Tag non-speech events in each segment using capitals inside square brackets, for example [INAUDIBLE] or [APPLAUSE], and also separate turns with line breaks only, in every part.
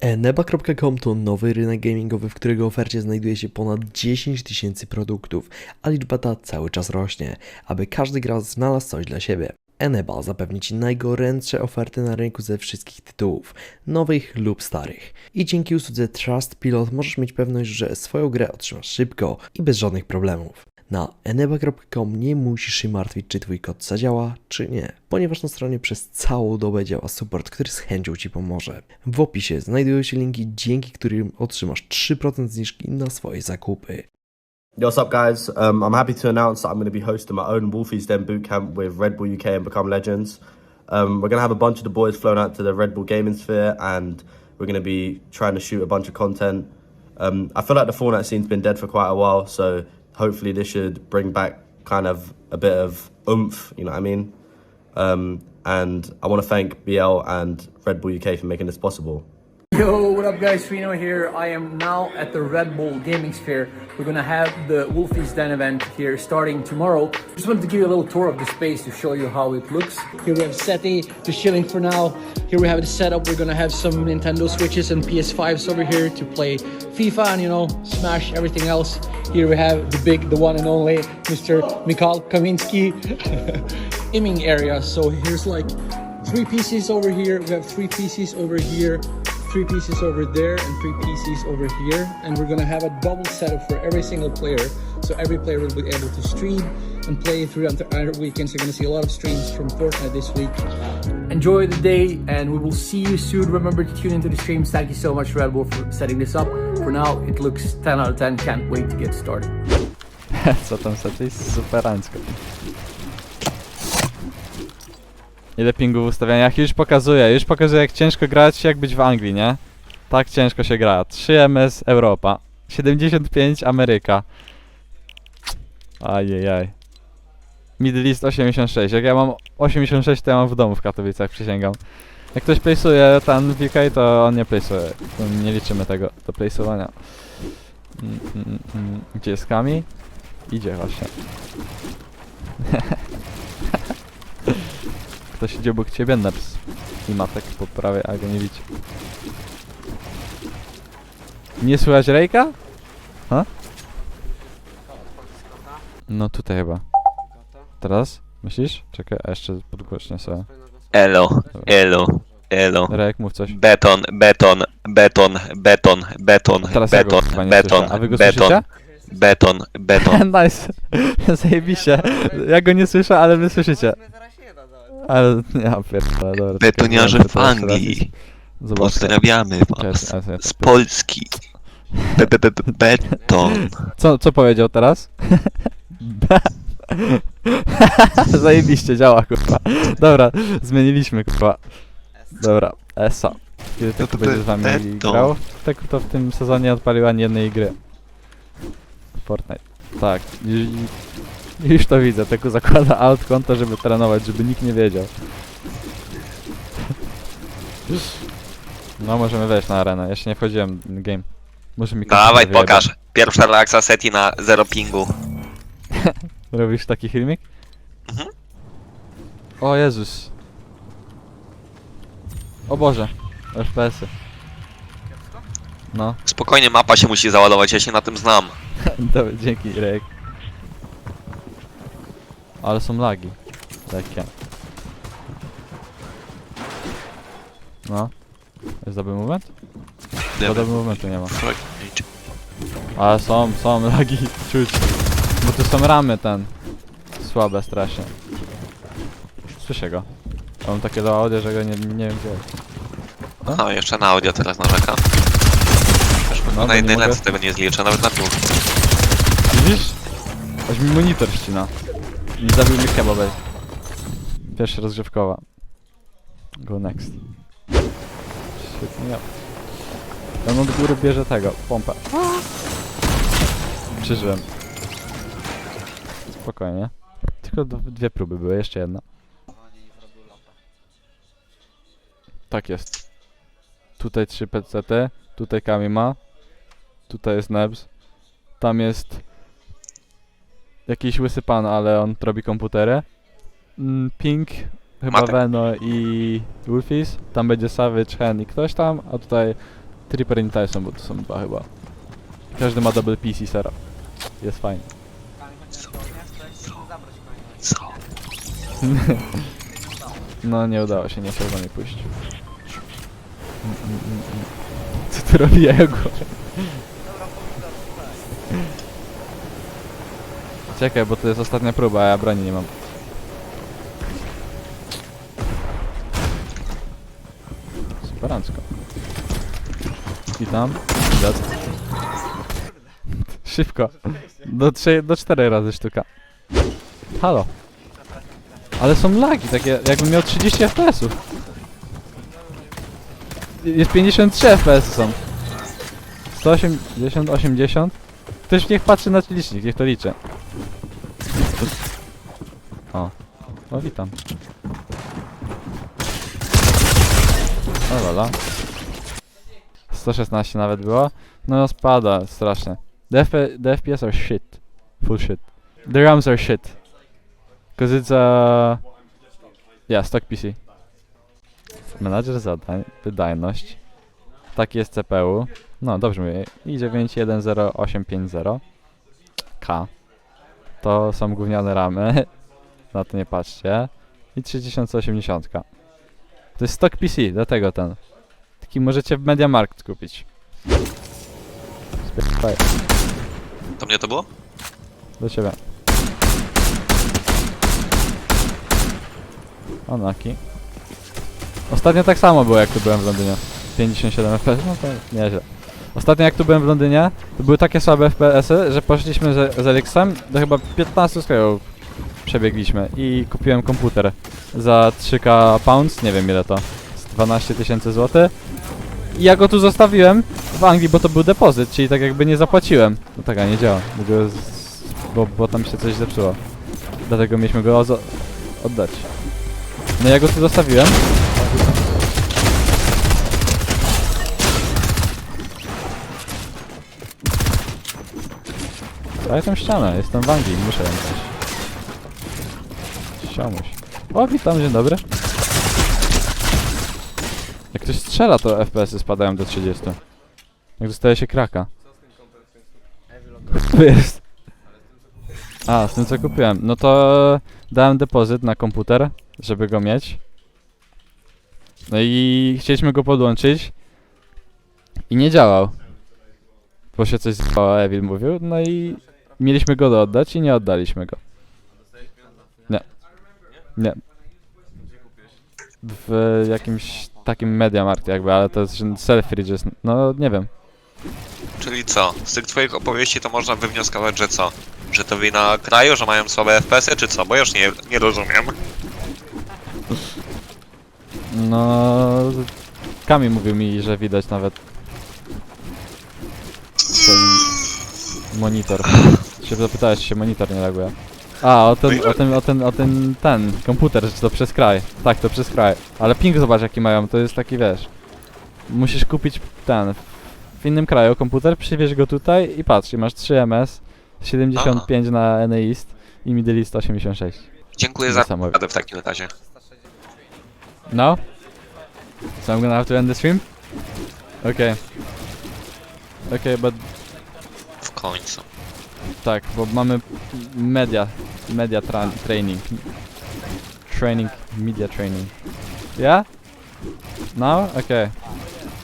Eneba.com to nowy rynek gamingowy, w którego ofercie znajduje się ponad 10 tysięcy produktów, a liczba ta cały czas rośnie, aby każdy gracz znalazł coś dla siebie. Eneba zapewni Ci najgorętsze oferty na rynku ze wszystkich tytułów, nowych lub starych. I dzięki usłudze Trust Pilot możesz mieć pewność, że swoją grę otrzymasz szybko i bez żadnych problemów. Na eneba.com nie musisz się martwić, czy Twój kod zadziała, czy nie, ponieważ na stronie przez całą dobę działa support, który z chęcią Ci pomoże. W opisie znajdują się linki, dzięki którym otrzymasz 3% zniżki na swoje zakupy.
Yo, what's up, guys? Um, I'm happy to announce that I'm going to be hosting my own Wolfies Den bootcamp with Red Bull UK and Become Legends. Um, we're going to have a bunch of the boys flown out to the Red Bull Gaming Sphere, and we're going to be trying to shoot a bunch of content. Um, I feel like the Fortnite scene's been dead for quite a while, so hopefully this should bring back kind of a bit of oomph. You know what I mean? Um, and I want to thank BL and Red Bull UK for making this possible.
Yo, what up guys, Reno here. I am now at the Red Bull Gaming Sphere. We're gonna have the Wolfie's Den event here starting tomorrow. Just wanted to give you a little tour of the space to show you how it looks. Here we have SETI, just chilling for now. Here we have the setup. We're gonna have some Nintendo Switches and PS5s over here to play FIFA and you know, smash everything else. Here we have the big, the one and only Mr. Mikhail Kaminski [LAUGHS] iming area. So here's like three pieces over here. We have three pieces over here, three pieces over there, and three pieces over here. And we're gonna have a double setup for every single player. So every player will be able to stream and play throughout the other weekends. You're gonna see a lot of streams from Fortnite this week. Enjoy the day, and we will see you soon. Remember to tune into the streams. Thank you so much, Red Bull, for setting this up. For now, it looks 10 out of 10. Can't wait to get started. [LAUGHS]
Co tam sobie superancko. Ile pingów w ustawieniach? Już pokazuję, już pokazuję jak ciężko grać, jak być w Anglii, nie? Tak ciężko się gra. 3 MS Europa, 75 Ameryka. Ajajaj. Middle East 86. Jak ja mam 86, to ja mam w domu w Katowicach, przysięgam. Jak ktoś place'uje ten UK, to on nie place'uje. Nie liczymy tego do place'owania. Mm, mm, mm. Gdzie jest Kami? Idzie właśnie. [LAUGHS] Ktoś idzie obok ciebie, Neps. I matek po prawej, a go nie widzi. Nie słychać Rejka? Ha? No tutaj chyba. Teraz? Myślisz? Czekaj, a jeszcze podgłośnie sobie.
Elo, elo, elo.
Rejek, mów coś.
Beton, beton, beton, beton, beton,
Teraz ja go
beton,
chyba nie
beton,
słyszę. A wy go
beton,
słyszycie?
beton, beton. [LAUGHS]
nice. [LAUGHS] Zajebiście. Ja go nie słyszę, ale wy słyszycie. Ale, ja pierdolę, dobra.
Betoniarze
czekaj,
w
to teraz-
Anglii,
Zobaczę.
pozdrawiamy was
Czekaj, a ja
z Polski. Be, be, be, be, beton.
Co, co powiedział teraz? [LAUGHS] Zajebiście działa, kurwa. Dobra, zmieniliśmy, kurwa. Dobra, Esa. Kiedy
No
tylko
to
będzie z wami grał, tak to w tym sezonie odpalił ani jednej gry. Fortnite. Tak, [LAUGHS] już to widzę, tylko zakłada alt konto, żeby trenować, żeby nikt nie wiedział. No, możemy wejść na arenę, jeszcze nie wchodziłem w game. Może mi
Dawaj,
komputer
pokaż. Pierwsza reakcja Seti na zero pingu. [LAUGHS]
Robisz taki filmik?
Mhm.
O Jezus. O Boże. FPS-y. No,
Spokojnie, mapa się musi załadować, ja się na tym znam. [LAUGHS]
dobra, dzięki Rek. Ale są lagi. Takie. No. Jest dobry moment? Bo dobry momentu nie ma. Ale są, są lagi, [LAUGHS] czuć. Bo tu są ramy ten. Słabe strasznie. Słyszę go. Mam takie do audio, że go nie, nie wiem gdzie jest.
No, jeszcze na audio teraz narzekam. Już
No,
na jednej
mogę.
tego nie zliczę, nawet na dwóch.
Widzisz? Aż mi monitor ścina. I zabił mnie kebabej. Pierwsza rozgrzewkowa. Go next. Świetnie. ja. Od góry bierze tego, pompę. Przeżyłem. Spokojnie. Tylko dwie próby były, jeszcze jedna. Tak jest. Tutaj trzy PCT, tutaj Kami ma. Tutaj jest Nebs. Tam jest jakiś łysy pan, ale on robi komputery. Mm, Pink, chyba
Matek.
Veno i Wolfies. Tam będzie Savage, Hen i ktoś tam, a tutaj Tripper i Tyson, bo to są dwa chyba. Każdy ma double PC setup. Jest fajnie.
Co? [LAUGHS]
No nie udało się, nie chciał do mnie pójść. Co tu robi jego? Czekaj, bo to jest ostatnia próba, a ja broni nie mam. Superancko. I tam. Dead. Szybko. Do, trzy, do cztery razy sztuka. Halo. Ale są lagi, takie jakbym miał 30 FPS-ów. Jest 53 FPS są. 180, 80. Ktoś niech patrzy na licznik, niech to liczę. O. O, witam. O lala. 116 nawet było. No spada strasznie. The, the FPS are shit. Full shit. The RAMs are shit. Cause it's a... Yeah, stock PC. Menadżer zadań, wydajność. Taki jest CPU. No, dobrze mówię. i9-10850. K. To są gówniane ramy. Na to nie patrzcie. I 3080. To jest stock PC, dlatego ten. Taki możecie w MediaMarkt kupić. Spierdaj,
To mnie to było?
Do ciebie. Onaki. Ostatnio tak samo było jak tu byłem w Londynie. 57 FPS, no to nieźle. Ostatnio jak tu byłem w Londynie, to były takie słabe FPS-y, że poszliśmy z, z Elixem do chyba 15 sklepów przebiegliśmy i kupiłem komputer za 3k pounds, nie wiem ile to, z 12 tysięcy złotych. I ja go tu zostawiłem w Anglii, bo to był depozyt, czyli tak jakby nie zapłaciłem. No tak, a nie działa, bo, bo, tam się coś zepsuło. Dlatego mieliśmy go oddać. No ja go tu zostawiłem. Daj tą ścianę, jestem w Anglii, muszę ją coś. Siomuś. O, witam, dzień dobry. Jak ktoś strzela, to FPS-y spadają do 30. Jak dostaje się kraka. Jest. A, z tym co kupiłem. No to dałem depozyt na komputer, żeby go mieć. No i chcieliśmy go podłączyć. I nie działał. Bo się coś zwało, Evil mówił. No i mieliśmy go do oddać i nie oddaliśmy go. Nie. W jakimś takim Mediamarkt jakby, ale to jest self-read, jest- no nie wiem.
Czyli co? Z tych twoich opowieści to można wywnioskować, że co? Że to wina kraju, że mają słabe FPS-y, czy co? Bo już nie, nie rozumiem.
No... Kami mówił mi, że widać nawet ten monitor. Się zapytałeś, czy się monitor nie reaguje. A, o ten, o ten, o ten, o ten, ten, komputer, że to przez kraj. Tak, to przez kraj. Ale ping zobacz jaki mają, to jest taki, wiesz... Musisz kupić ten, w innym kraju komputer, przywieź go tutaj i patrz, i masz 3 MS, 75 na NA East i Middle East 86.
Dziękuję za
Niesamowite.
radę w takim razie.
No? So I'm gonna have to end the stream? Okay. Okay, but
W końcu.
Tak, bo mamy media, media tra training. Training, media training. Ja? No? Okej.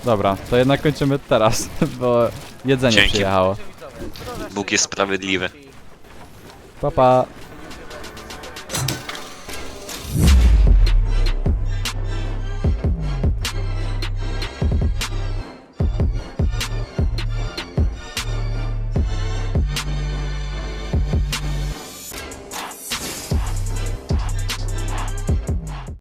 Dobra, to jednak kończymy teraz, [LAUGHS] bo jedzenie
Dzięki.
przyjechało.
Bóg jest sprawiedliwy.
Pa pa.